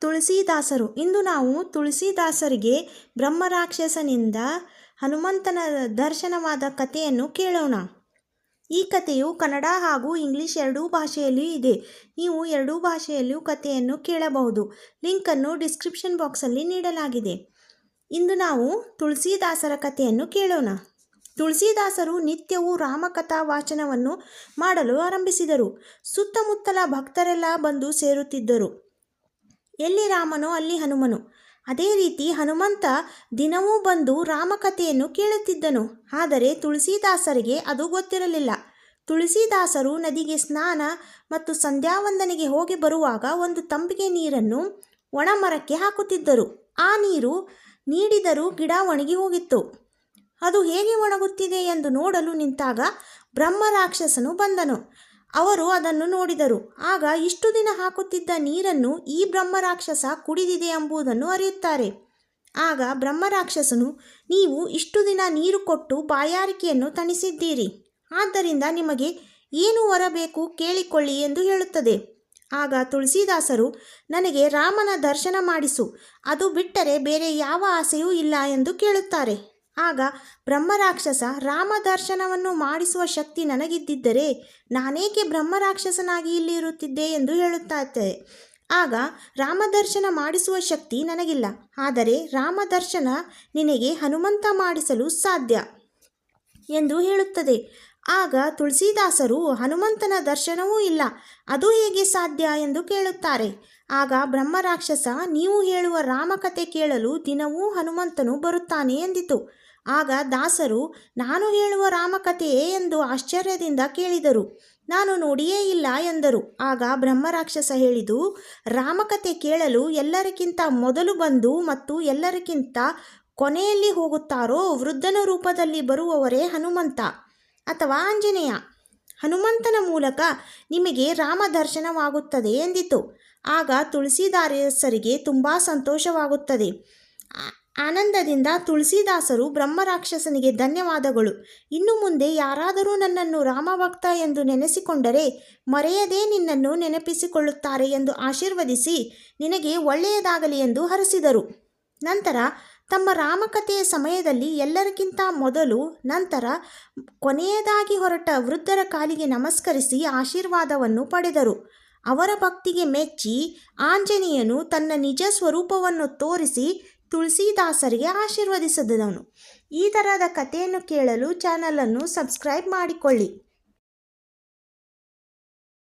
ತುಳಸಿದಾಸರು. ಇಂದು ನಾವು ತುಳಸಿದಾಸರಿಗೆ ಬ್ರಹ್ಮರಾಕ್ಷಸನಿಂದ ಹನುಮಂತನ ದರ್ಶನವಾದ ಕಥೆಯನ್ನು ಕೇಳೋಣ. ಈ ಕಥೆಯು ಕನ್ನಡ ಹಾಗೂ ಇಂಗ್ಲಿಷ್ ಎರಡೂ ಭಾಷೆಯಲ್ಲಿ ಇದೆ. ನೀವು ಎರಡೂ ಭಾಷೆಯಲ್ಲೂ ಕಥೆಯನ್ನು ಕೇಳಬಹುದು. ಲಿಂಕನ್ನು ಡಿಸ್ಕ್ರಿಪ್ಷನ್ ಬಾಕ್ಸಲ್ಲಿ ನೀಡಲಾಗಿದೆ. ಇಂದು ನಾವು ತುಳಸಿದಾಸರ ಕಥೆಯನ್ನು ಕೇಳೋಣ. ತುಳಸಿದಾಸರು ನಿತ್ಯವೂ ರಾಮಕಥಾ ವಾಚನವನ್ನು ಮಾಡಲು ಆರಂಭಿಸಿದರು. ಸುತ್ತಮುತ್ತಲ ಭಕ್ತರೆಲ್ಲ ಬಂದು ಸೇರುತ್ತಿದ್ದರು. ಎಲ್ಲಿ ರಾಮನೋ ಅಲ್ಲಿ ಹನುಮನು. ಅದೇ ರೀತಿ ಹನುಮಂತ ದಿನವೂ ಬಂದು ರಾಮಕಥೆಯನ್ನು ಕೇಳುತ್ತಿದ್ದನು. ಆದರೆ ತುಳಸಿದಾಸರಿಗೆ ಅದು ಗೊತ್ತಿರಲಿಲ್ಲ. ತುಳಸಿದಾಸರು ನದಿಗೆ ಸ್ನಾನ ಮತ್ತು ಸಂಧ್ಯಾವಂದನೆಗೆ ಹೋಗಿ ಬರುವಾಗ ಒಂದು ತಂಬಿಗೆ ನೀರನ್ನು ಒಣಮರಕ್ಕೆ ಹಾಕುತ್ತಿದ್ದರು. ಆ ನೀರು ನೀಡಿದರೂ ಗಿಡ ಒಣಗಿ ಹೋಗಿತ್ತು. ಅದು ಹೇಗೆ ಒಣಗುತ್ತಿದೆ ಎಂದು ನೋಡಲು ನಿಂತಾಗ ಬ್ರಹ್ಮರಾಕ್ಷಸನು ಬಂದನು. ಅವರು ಅದನ್ನು ನೋಡಿದರು. ಆಗ ಇಷ್ಟು ದಿನ ಹಾಕುತ್ತಿದ್ದ ನೀರನ್ನು ಈ ಬ್ರಹ್ಮರಾಕ್ಷಸ ಕುಡಿದಿದೆ ಎಂಬುದನ್ನು ಅರಿಯುತ್ತಾರೆ. ಆಗ ಬ್ರಹ್ಮರಾಕ್ಷಸನು, ನೀವು ಇಷ್ಟು ದಿನ ನೀರು ಕೊಟ್ಟು ಬಾಯಾರಿಕೆಯನ್ನು ತಣಿಸಿದ್ದೀರಿ. ಆದ್ದರಿಂದ ನಿಮಗೆ ಏನು ಹೊರಬೇಕು ಕೇಳಿಕೊಳ್ಳಿ ಎಂದು ಹೇಳುತ್ತದೆ. ಆಗ ತುಳಸಿದಾಸರು, ನನಗೆ ರಾಮನ ದರ್ಶನ ಮಾಡಿಸು. ಅದು ಬಿಟ್ಟರೆ ಬೇರೆ ಯಾವ ಆಸೆಯೂ ಇಲ್ಲ ಎಂದು ಕೇಳುತ್ತಾರೆ. ಆಗ ಬ್ರಹ್ಮರಾಕ್ಷಸ ರಾಮ ದರ್ಶನವನ್ನು ಮಾಡಿಸುವ ಶಕ್ತಿ ನನಗಿದ್ದಿದ್ದರೆ ನಾನೇಕೆ ಬ್ರಹ್ಮರಾಕ್ಷಸನಾಗಿ ಇಲ್ಲಿ ಇರುತ್ತಿದ್ದೆ ಎಂದು ಹೇಳುತ್ತಾತೆ ಆಗ ರಾಮದರ್ಶನ ಮಾಡಿಸುವ ಶಕ್ತಿ ನನಗಿಲ್ಲ. ಆದರೆ ರಾಮದರ್ಶನ ನಿನಗೆ ಹನುಮಂತ ಮಾಡಿಸಲು ಸಾಧ್ಯ ಎಂದು ಹೇಳುತ್ತದೆ. ಆಗ ತುಳಸಿದಾಸರು ಹನುಮಂತನ ದರ್ಶನವೂ ಇಲ್ಲ. ಅದು ಹೇಗೆ ಸಾಧ್ಯ ಎಂದು ಕೇಳುತ್ತಾರೆ. ಆಗ ಬ್ರಹ್ಮರಾಕ್ಷಸ, ನೀವು ಹೇಳುವ ರಾಮಕಥೆ ಕೇಳಲು ದಿನವೂ ಹನುಮಂತನು ಬರುತ್ತಾನೆ ಎಂದಿತು. ಆಗ ದಾಸರು, ನಾನು ಹೇಳುವ ರಾಮಕಥೆಯೇ? ಎಂದು ಆಶ್ಚರ್ಯದಿಂದ ಕೇಳಿದರು. ನಾನು ನೋಡಿಯೇ ಇಲ್ಲ, ಎಂದರು. ಆಗ ಬ್ರಹ್ಮರಾಕ್ಷಸ ಹೇಳಿದು, ರಾಮಕಥೆ ಕೇಳಲು ಎಲ್ಲರಿಗಿಂತ ಮೊದಲು ಬಂದು ಮತ್ತು ಎಲ್ಲರಿಗಿಂತ ಕೊನೆಯಲ್ಲಿ ಹೋಗುತ್ತಾರೋ ವೃದ್ಧನ ರೂಪದಲ್ಲಿ ಬರುವವರೇ ಹನುಮಂತ ಅಥವಾ ಆಂಜನೇಯ. ಹನುಮಂತನ ಮೂಲಕ ನಿಮಗೆ ರಾಮ ದರ್ಶನವಾಗುತ್ತದೆ ಎಂದಿತು. ಆಗ ತುಳಸಿದಾರಸರಿಗೆ ತುಂಬ ಸಂತೋಷವಾಗುತ್ತದೆ. ಆನಂದದಿಂದ ತುಳಸಿದಾಸರು ಬ್ರಹ್ಮರಾಕ್ಷಸನಿಗೆ ಧನ್ಯವಾದಗಳು. ಇನ್ನು ಮುಂದೆ ಯಾರಾದರೂ ನನ್ನನ್ನು ರಾಮಭಕ್ತ ಎಂದು ನೆನೆಸಿಕೊಂಡರೆ ಮರೆಯದೇ ನಿನ್ನನ್ನು ನೆನಪಿಸಿಕೊಳ್ಳುತ್ತಾರೆ ಎಂದು ಆಶೀರ್ವದಿಸಿ ನಿನಗೆ ಒಳ್ಳೆಯದಾಗಲಿ ಎಂದು ಹರಸಿದರು. ನಂತರ ತಮ್ಮ ರಾಮಕಥೆಯ ಸಮಯದಲ್ಲಿ ಎಲ್ಲರಿಗಿಂತ ಮೊದಲು ನಂತರ ಕೊನೆಯದಾಗಿ ಹೊರಟ ವೃದ್ಧರ ಕಾಲಿಗೆ ನಮಸ್ಕರಿಸಿ ಆಶೀರ್ವಾದವನ್ನು ಪಡೆದರು. ಅವರ ಭಕ್ತಿಗೆ ಮೆಚ್ಚಿ ಆಂಜನೇಯನು ತನ್ನ ನಿಜ ಸ್ವರೂಪವನ್ನು ತೋರಿಸಿ ತುಳಸಿದಾಸರಿಗೆ ಆಶೀರ್ವದಿಸಿದವನು ಈ ಥರದ ಕಥೆಯನ್ನು ಕೇಳಲು ಚಾನಲನ್ನು ಸಬ್ಸ್ಕ್ರೈಬ್ ಮಾಡಿಕೊಳ್ಳಿ.